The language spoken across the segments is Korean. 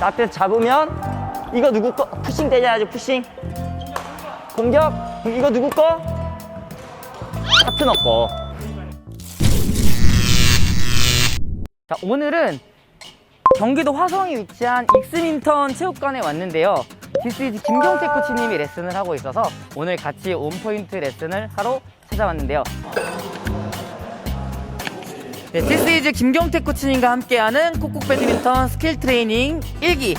자, 앞에서 잡으면 이거 누구 거? 푸싱 때려야지 푸싱. 공격. 이거 누구 거? 파트너 거. 자, 오늘은 경기도 화성에 위치한 익스민턴 체육관에 왔는데요. 디스이즈 김경태 코치님이 레슨을 하고 있어서 오늘 같이 온포인트 레슨을 하러 찾아왔는데요. 네, 디스이즈 김경태 코치님과 함께하는 콕콕 배드민턴 스킬 트레이닝 1기.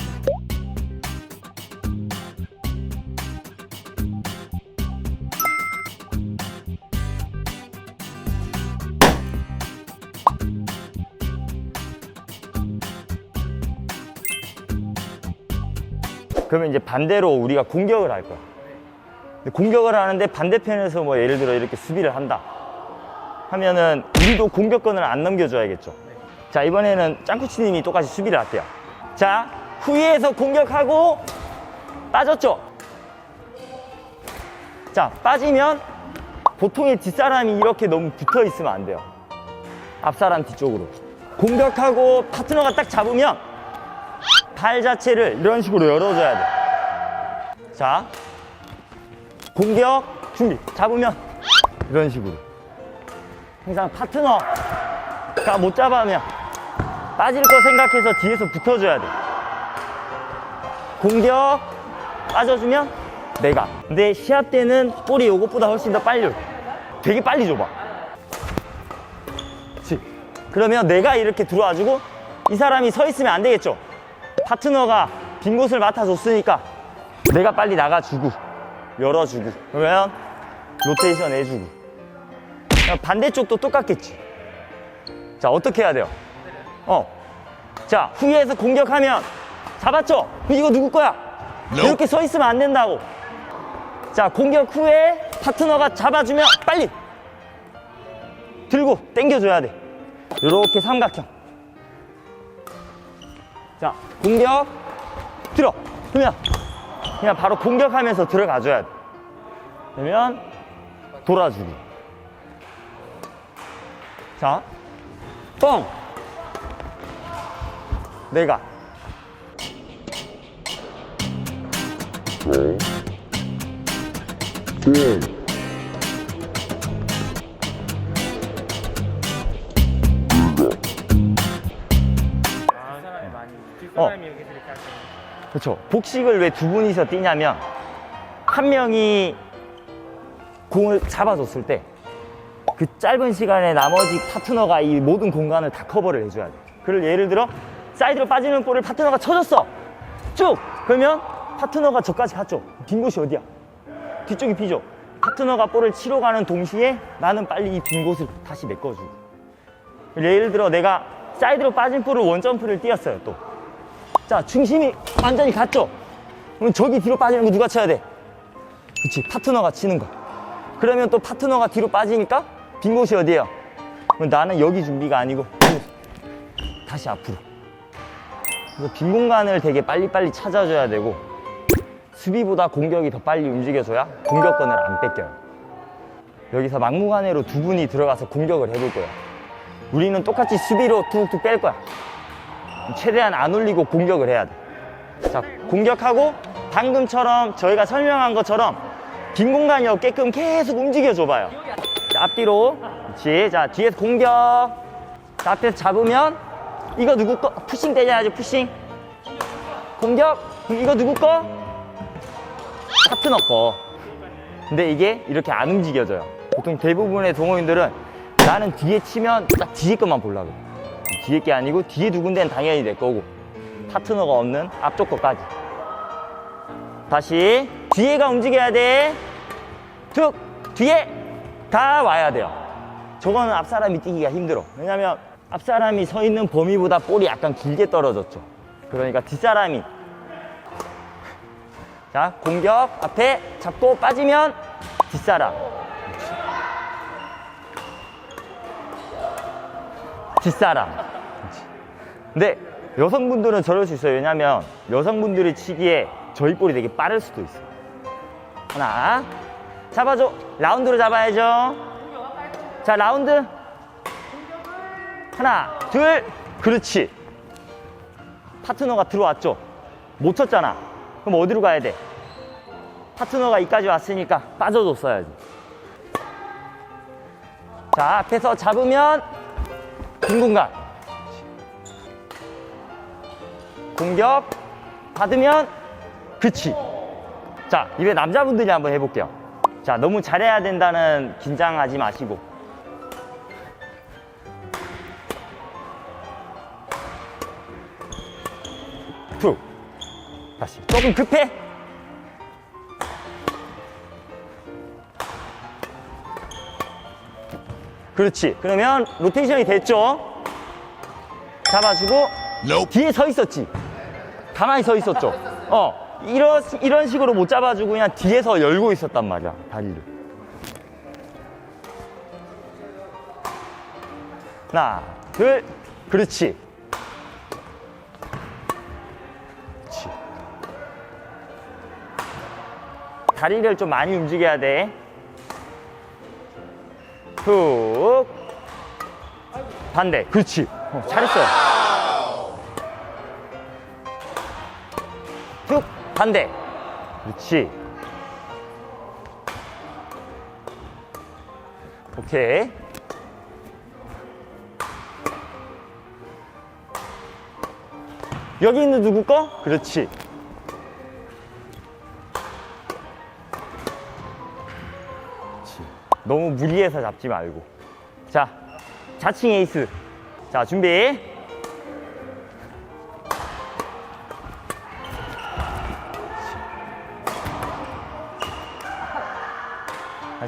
그러면 이제 반대로 우리가 공격을 할 거야. 근데 공격을 하는데 반대편에서 뭐 예를 들어 이렇게 수비를 한다. 하면은 우리도 공격권을 안 넘겨줘야겠죠. 자, 이번에는 짱쿠치님이 똑같이 수비를 할게요. 자, 후위에서 공격하고 빠졌죠? 자, 빠지면 보통의 뒷사람이 이렇게 너무 붙어 있으면 안 돼요. 앞사람 뒤쪽으로. 공격하고 파트너가 딱 잡으면 발 자체를 이런 식으로 열어줘야 돼. 자, 공격 준비. 잡으면 이런 식으로. 항상 파트너가 못 잡으면 빠질 거 생각해서 뒤에서 붙어줘야 돼. 공격 빠져주면 내가. 근데 시합 때는 볼이 요것보다 훨씬 더 빨리 올. 되게 빨리 줘봐. 그치? 그러면 내가 이렇게 들어와주고 이 사람이 서 있으면 안 되겠죠? 파트너가 빈 곳을 맡아줬으니까 내가 빨리 나가주고 열어주고 그러면 로테이션 해주고 반대쪽도 똑같겠지 자 어떻게 해야 돼요? 어자 후위에서 공격하면 잡았죠? 이거 누구 거야? 이렇게 서 있으면 안 된다고 자 공격 후에 파트너가 잡아주면 빨리 들고 당겨줘야 돼 이렇게 삼각형 자, 공격, 들어. 그러면 그냥 바로 공격하면서 들어가줘야 돼. 그러면 돌아주기. 자, 뻥. 내가. 어. 그렇죠. 복식을 왜 두 분이서 뛰냐면 한 명이 공을 잡아줬을 때 그 짧은 시간에 나머지 파트너가 이 모든 공간을 다 커버를 해줘야 돼. 그를 예를 들어 사이드로 빠지는 볼을 파트너가 쳐줬어. 쭉! 그러면 파트너가 저까지 갔죠. 빈 곳이 어디야? 뒤쪽이 비죠. 파트너가 볼을 치러 가는 동시에 나는 빨리 이 빈 곳을 다시 메꿔주고. 예를 들어 내가 사이드로 빠진 볼을 원점프를 뛰었어요, 또. 자, 중심이 완전히 갔죠? 그럼 저기 뒤로 빠지는 거 누가 쳐야 돼? 그치, 파트너가 치는 거. 그러면 또 파트너가 뒤로 빠지니까 빈 곳이 어디예요? 나는 여기 준비가 아니고 다시 앞으로. 빈 공간을 되게 빨리빨리 찾아줘야 되고 수비보다 공격이 더 빨리 움직여줘야 공격권을 안 뺏겨요. 여기서 막무가내로 두 분이 들어가서 공격을 해볼 거예요. 우리는 똑같이 수비로 툭툭 뺄 거야. 최대한 안 올리고 공격을 해야 돼. 자, 공격하고 방금처럼 저희가 설명한 것처럼 빈 공간이 없게끔 계속 움직여줘 봐요. 자, 앞뒤로. 그렇지. 자, 뒤에서 공격. 자, 앞에서 잡으면 이거 누구 거? 푸싱 때려야지, 푸싱. 공격. 이거 누구 거? 파트너 거. 근데 이게 이렇게 안 움직여져요. 보통 대부분의 동호인들은 나는 뒤에 치면 딱 뒤에 것만 보려고. 뒤에 게 아니고 뒤에 누군 데는 당연히 내 거고 파트너가 없는 앞쪽 것까지 다시 뒤에가 움직여야 돼툭 뒤에 다 와야 돼요 저거는 앞사람이 뛰기가 힘들어 왜냐면 앞사람이 서 있는 범위보다 볼이 약간 길게 떨어졌죠 그러니까 뒷사람이 자 공격 앞에 잡고 빠지면 뒷사람 뒷사람. 근데 여성분들은 저럴 수 있어요. 왜냐면 여성분들이 치기에 저희 볼이 되게 빠를 수도 있어요. 하나. 잡아줘. 라운드로 잡아야죠. 자, 라운드. 하나, 둘. 그렇지. 파트너가 들어왔죠. 못 쳤잖아. 그럼 어디로 가야 돼? 파트너가 이까지 왔으니까 빠져줬어야지. 자, 앞에서 잡으면 빈 공간. 공격 받으면 그치. 자, 이제 남자분들이 한번 해볼게요. 자, 너무 잘해야 된다는 긴장하지 마시고. 툭. 다시. 조금 급해? 그렇지. 그러면 로테이션이 됐죠? 잡아주고 뒤에 서 있었지. 가만히 서 있었죠. 어. 이런, 이런 식으로 못 잡아주고 그냥 뒤에서 열고 있었단 말이야. 다리를. 하나, 둘, 그렇지. 그렇지. 다리를 좀 많이 움직여야 돼. 툭. 반대. 그렇지. 어, 잘했어요. 반대. 그렇지. 오케이. 여기 있는 누구 거? 그렇지. 그렇지. 너무 무리해서 잡지 말고. 자, 자칭 에이스. 자, 준비.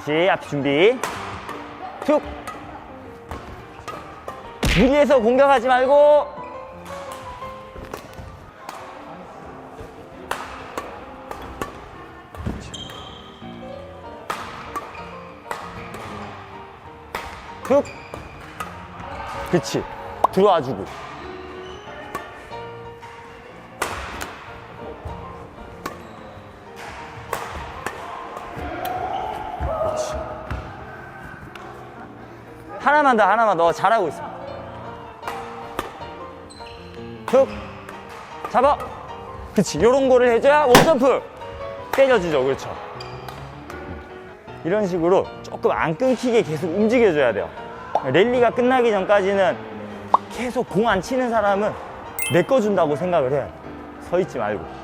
다시 앞 준비. 툭. 무리해서 공격하지 말고. 툭. 그치. 들어와 주고. 하나만 더, 하나만 더. 잘하고 있어. 툭. 잡아. 그치. 요런 거를 해줘야 원점프. 때려주죠. 그렇죠. 이런 식으로 조금 안 끊기게 계속 움직여줘야 돼요. 랠리가 끝나기 전까지는 계속 공 안 치는 사람은 메꿔준다고 생각을 돼. 서 있지 말고.